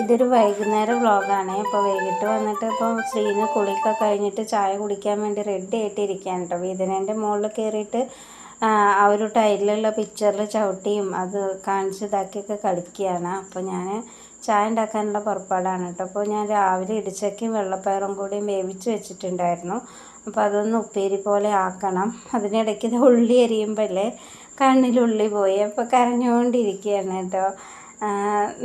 ഇതൊരു വൈകുന്നേര വ്ളോഗാണ്. അപ്പോൾ വൈകിട്ട് വന്നിട്ട് ഇപ്പോൾ ശ്രീന് കുളിയൊക്കെ കഴിഞ്ഞിട്ട് ചായ കുടിക്കാൻ വേണ്ടി റെഡി ആയിട്ട് കേട്ടോ വീതനേന്റെ മുകളിൽ കയറിയിട്ട് ആ ഒരു ടൈലിലുള്ള പിക്ചറിൽ ചവിട്ടിയും അത് കാണിച്ച് ഇതാക്കിയൊക്കെ കളിക്കുകയാണ്. അപ്പോൾ ഞാൻ ചായ ഉണ്ടാക്കാനുള്ള പുറപ്പാടാണ് കേട്ടോ അപ്പോൾ ഞാൻ രാവിലെ ഇടിച്ചക്കയും വെള്ളപ്പയറും കൂടിയും വേവിച്ച് വെച്ചിട്ടുണ്ടായിരുന്നു. അപ്പോൾ അതൊന്ന് ഉപ്പേരി പോലെ ആക്കണം. അതിനിടയ്ക്ക് ഇത് ഉള്ളി എരിയുമ്പോഴല്ലേ കണ്ണിൽ ഉള്ളി പോയി. അപ്പോൾ കരഞ്ഞുകൊണ്ടിരിക്കുകയാണ് കേട്ടോ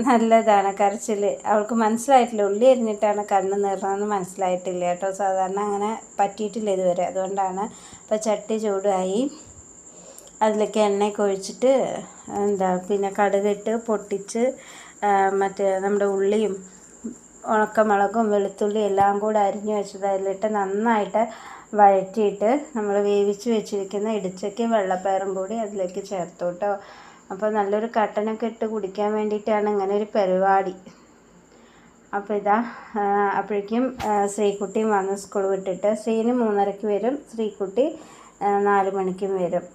നല്ലതാണ് കരച്ചിൽ അവൾക്ക് മനസ്സിലായിട്ടില്ല. ഉള്ളി എരിഞ്ഞിട്ടാണ് കണ്ണ് നിറണമെന്ന് മനസ്സിലായിട്ടില്ല കേട്ടോ. സാധാരണ അങ്ങനെ പറ്റിയിട്ടില്ല ഇതുവരെ. അതുകൊണ്ടാണ് അപ്പോൾ ചട്ടി ചൂടായി. അതിലേക്ക് എണ്ണയൊക്കെ ഒഴിച്ചിട്ട് എന്താ പിന്നെ കടുകിട്ട് പൊട്ടിച്ച് മറ്റേ നമ്മുടെ ഉള്ളിയും ഉണക്കമുളകും വെളുത്തുള്ളി എല്ലാം കൂടെ അരിഞ്ഞു വെച്ചത് അതിലിട്ട് നന്നായിട്ട് വഴറ്റിയിട്ട് നമ്മൾ വേവിച്ച് വെച്ചിരിക്കുന്ന ഇടിച്ചക്കയും വെള്ളപ്പയറും കൂടി അതിലേക്ക് ചേർത്തു കേട്ടോ. അപ്പോൾ നല്ലൊരു കട്ടനൊക്കെ ഇട്ട് കുടിക്കാൻ വേണ്ടിയിട്ടാണ് ഇങ്ങനെ ഒരു പരിപാടി. അപ്പോൾ ഇതാ അപ്പോഴേക്കും ശ്രീകുട്ടിയും വന്ന് സ്കൂൾ വിട്ടിട്ട് ശ്രീന് മൂന്നരയ്ക്ക് വരും ശ്രീകുട്ടി നാല് മണിക്കും വരും.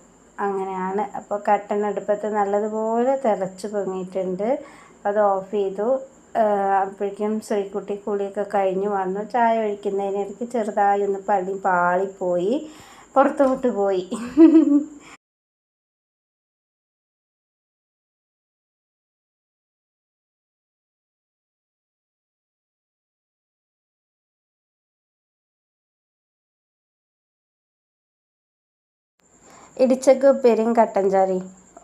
അങ്ങനെയാണ്. അപ്പോൾ കട്ടൻ അടുപ്പത്ത് നല്ലതുപോലെ തിളച്ച് പൊങ്ങിയിട്ടുണ്ട്. അത് ഓഫ് ചെയ്തു. അപ്പോഴേക്കും ശ്രീകുട്ടി കുളിയൊക്കെ കഴിഞ്ഞ് വന്നു. ചായ ഒഴിക്കുന്നതിനിടയ്ക്ക് ചെറുതായി ഒന്ന് പള്ളി പാളിപ്പോയി. പുറത്തോട്ട് പോയി ഇടിച്ചക്ക ഉപ്പേരിയും കട്ടൻ ചാരി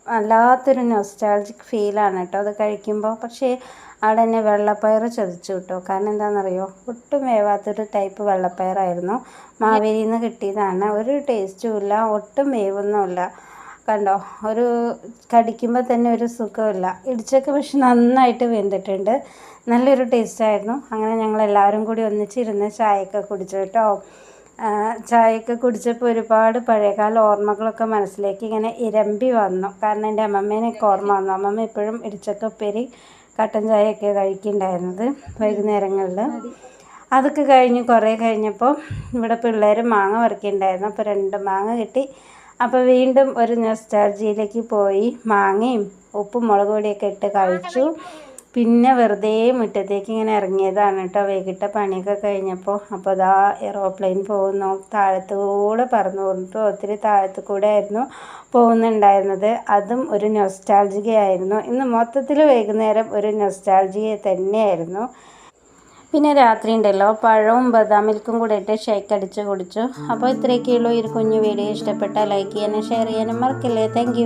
വല്ലാത്തൊരു നൊസ്റ്റാൾജിക് ഫീലാണ് കേട്ടോ അത് കഴിക്കുമ്പോൾ പക്ഷേ അവിടെ തന്നെ വെള്ളപ്പയർ ചതിച്ചു കിട്ടോ കാരണം എന്താണെന്നറിയോ ഒട്ടും വേവാത്തൊരു ടൈപ്പ് വെള്ളപ്പയറായിരുന്നു. മാവേലിയിൽ നിന്ന് കിട്ടിയതാണ്. ഒരു ടേസ്റ്റും ഇല്ല ഒട്ടും വേവൊന്നുമില്ല കണ്ടോ? ഒരു കടിക്കുമ്പോൾ തന്നെ ഒരു സുഖമില്ല ഇടിച്ചൊക്കെ പക്ഷെ നന്നായിട്ട് വെന്തിട്ടുണ്ട്. നല്ലൊരു ടേസ്റ്റായിരുന്നു അങ്ങനെ ഞങ്ങൾ എല്ലാവരും കൂടി ഒന്നിച്ചിരുന്ന് ചായയൊക്കെ കുടിച്ചു കേട്ടോ. ചായയൊക്കെ കുടിച്ചപ്പോൾ ഒരുപാട് പഴയകാല ഓർമ്മകളൊക്കെ മനസ്സിലേക്ക് ഇങ്ങനെ ഇരമ്പി വന്നു. കാരണം എന്റെ അമ്മമ്മേനെയൊക്കെ ഓർമ്മ വന്നു. അമ്മമ്മ ഇപ്പോഴും ഇടിച്ചക്ക ഉപ്പേരി കട്ടൻ ചായയൊക്കെ കഴിക്കുന്നുണ്ടായിരുന്നത് വൈകുന്നേരങ്ങളിൽ. അതൊക്കെ കഴിഞ്ഞ് കുറേ കഴിഞ്ഞപ്പോൾ ഇവിടെ പിള്ളേർ മാങ്ങ പറിക്കുന്നുണ്ടായിരുന്നു. അപ്പോൾ രണ്ട് മാങ്ങ കിട്ടി. അപ്പോൾ വീണ്ടും ഒരു നൊസ്റ്റാൾജിയിലേക്ക് പോയി. മാങ്ങയും ഉപ്പും മുളക് പൊടിയൊക്കെ ഇട്ട് കഴിച്ചു. പിന്നെ വെറുതെ മുറ്റത്തേക്ക് ഇങ്ങനെ ഇറങ്ങിയതാണ് കേട്ടോ. വൈകിട്ട് പണിയൊക്കെ കഴിഞ്ഞപ്പോൾ അപ്പോൾ അതാ എറോപ്ലെയിൻ പോകുന്നു. താഴത്തുകൂടെ പറന്നു പോകുന്നു. ഒത്തിരി താഴത്തു കൂടെ ആയിരുന്നു പോകുന്നുണ്ടായിരുന്നത്. അതും ഒരു നൊസ്റ്റാൾജികയായിരുന്നു ഇന്ന് മൊത്തത്തിൽ വൈകുന്നേരം ഒരു നൊസ്റ്റാൾജിക തന്നെയായിരുന്നു. പിന്നെ രാത്രി ഉണ്ടല്ലോ. പഴവും ബദാം മിൽക്കും കൂടെ ഇട്ട് ഷേക്ക് അടിച്ച് കുടിച്ചു. അപ്പോൾ ഇത്രയൊക്കെയുള്ളൂ ഈ കുഞ്ഞു വീഡിയോ ഇഷ്ടപ്പെട്ടാൽ ലൈക്ക് ചെയ്യാനും ഷെയർ ചെയ്യാനും മറക്കില്ലേ. താങ്ക്